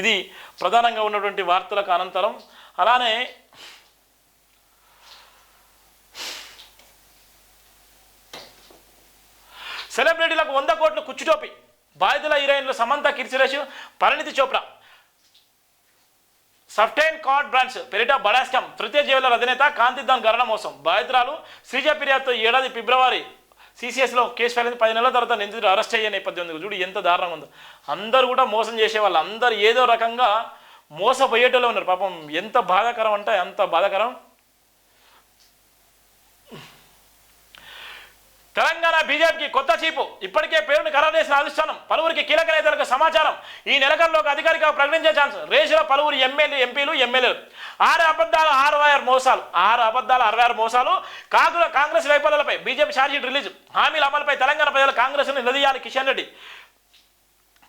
ఇది ప్రధానంగా ఉన్నటువంటి వార్తలకు అనంతరం. అలానే సెలబ్రిటీలకు వంద కోట్లు కుచ్చుటోపి బాధితుల హీరోయిన్లు సమంత కిర్చిరేషు పరిణితి చోప్రా. సఫ్టైన్ కార్డ్ బ్రాంచ్ పెరిట బడాస్కం తృతీయ జీవుల అధినేత కాంతిదాన్ గరణ మోసం. బాధితురాలు శ్రీజ ఫిర్యాదుతో ఏడాది ఫిబ్రవరి సీసీఎస్లో కేసు ఫైల్ పది నెలల తర్వాత నిందితుడు అరెస్ట్ అయ్యే నేపథ్యం ఉంది. చూడు ఎంత దారుణంగా ఉందో. అందరూ కూడా మోసం చేసే వాళ్ళు అందరూ ఏదో రకంగా మోసపోయేటోళ్ళు ఉన్నారు. పాపం ఎంత బాధాకరం అంటే అంత బాధాకరం. తెలంగాణ బీజేపీకి కొత్త చీపు. ఇప్పటికే పేరు ఖరారు అధిష్టానం పలువురికి కీలక నేతలకు సమాచారం. ఈ నెలకల్లోకి అధికారికంగా ప్రకటించే ఛాన్స్. రేసులో పలువురు ఎమ్మెల్యే ఎంపీలు ఎమ్మెల్యేలు. ఆరు అబద్ధాలు అరవై ఆరు మోసాలు. ఆరు అబద్ధాలు అరవై ఆరు మోసాలు. కాంగ్రెస్ కాంగ్రెస్ వైఫల్యాలపై బీజేపీ ఛార్జ్షీట్ రిలీజ్. హామీల అమలుపై తెలంగాణ ప్రజలు కాంగ్రెస్ను నిలదీయాలి కిషన్ రెడ్డి.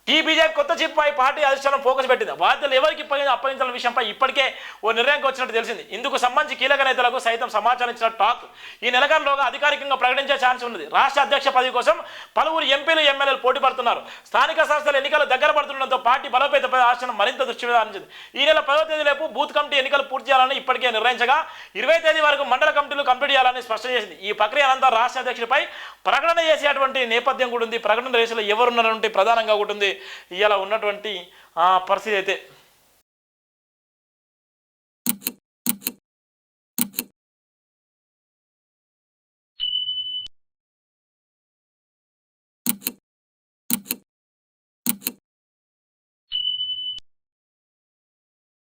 ఈ బీజేపీ కొత్త చిప్పై పార్టీ అధిష్టానం ఫోకస్ పెట్టింది. బాధ్యతలు ఎవరికి ఇప్ప- అప్పగించాలన్న విషయంపై ఇప్పటికే ఓ నిర్ణయానికి వచ్చినట్టు తెలిసింది. ఇందుకు సంబంధించి కీలక నేతలకు సైతం సమాచారం ఇచ్చిన టాక్. ఈ నెలకాలంలోగా అధికారికంగా ప్రకటించే ఛాన్స్ ఉన్నది. రాష్ట్ర అధ్యక్ష పదవి కోసం పలువురు ఎంపీలు ఎమ్మెల్యేలు పోటీ పడుతున్నారు. స్థానిక సంస్థల ఎన్నికలు దగ్గర పడుతుండడంతో పార్టీ బలోపేతపై ఆశను మరింత దృష్టి సారించింది ఈ నెల పదవ తేదీలోపు బూత్ కమిటీ ఎన్నికలు పూర్తి చేయాలని ఇప్పటికే నిర్ణయించగా ఇరవై తేదీ వరకు మండల కమిటీలు కంప్లీట్ చేయాలని స్పష్టం చేసింది. ఈ ప్రక్రియ అనంతరం రాష్ట్ర అధ్యక్షుడిపై ప్రకటన చేసేటువంటి నేపథ్యం కూడా ఉంది. ప్రకటన రేసులో ఎవరున్నారంటే ప్రధానంగా ఉంటుంది ఉంది ఇలా ఉన్నటువంటి ఆ, పరిస్థితి అయితే.